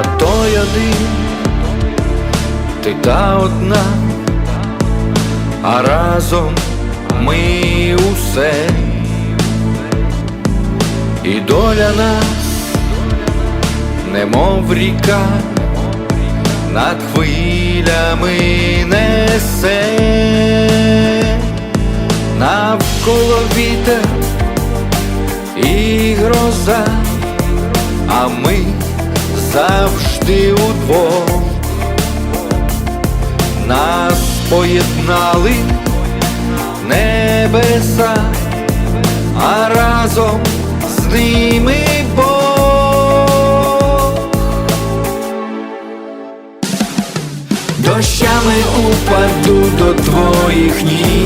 Я той один, ти та одна, а разом ми усе, і доля нас, немов ріка, над хвилями несе, навколо вітер і гроза, а ми завжди удвох нас поєднали небеса, а разом з ними Бог. Дощами упаду до твоїх ніг,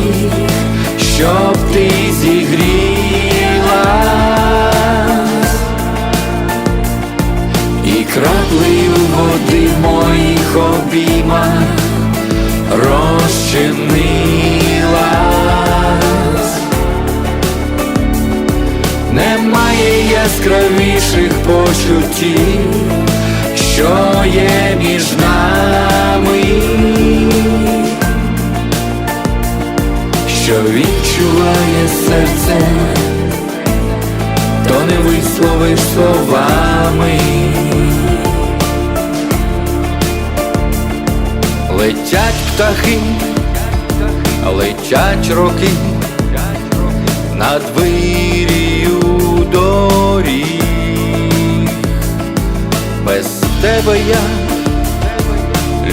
краплею води в моїх обіймах розчинилась. Немає яскравіших почуттів, що є між нами, що відчуває серце, то не висловиш словами. Летять птахи, летять роки над вирію доріг. Без тебе я,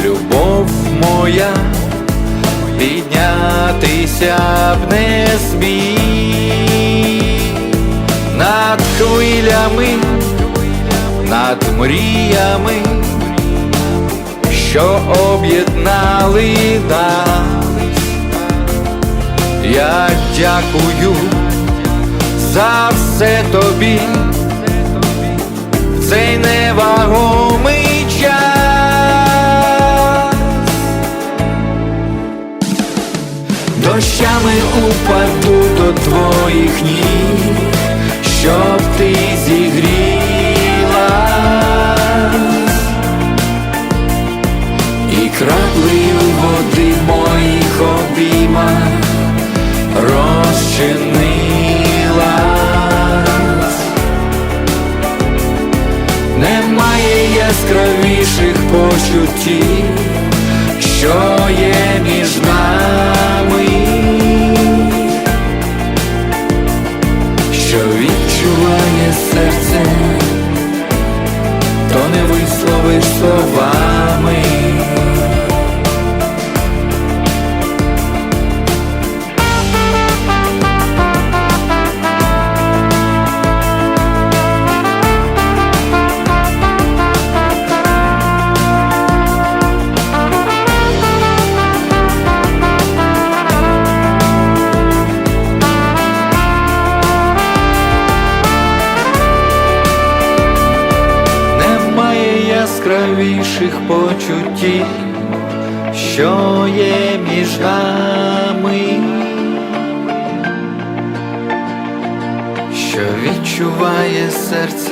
любов моя, піднятися б не зміг над хвилями, над мріями що об'єднали нас. Я дякую за все тобі, в цей невагомий час. Дощами упаду до твоїх ніг, щоб ти розчинилась. Немає яскравіших почуттів, що є між нами, що відчуває серце, Немає яскравіших почуттів, що є між нами, що відчуває серце,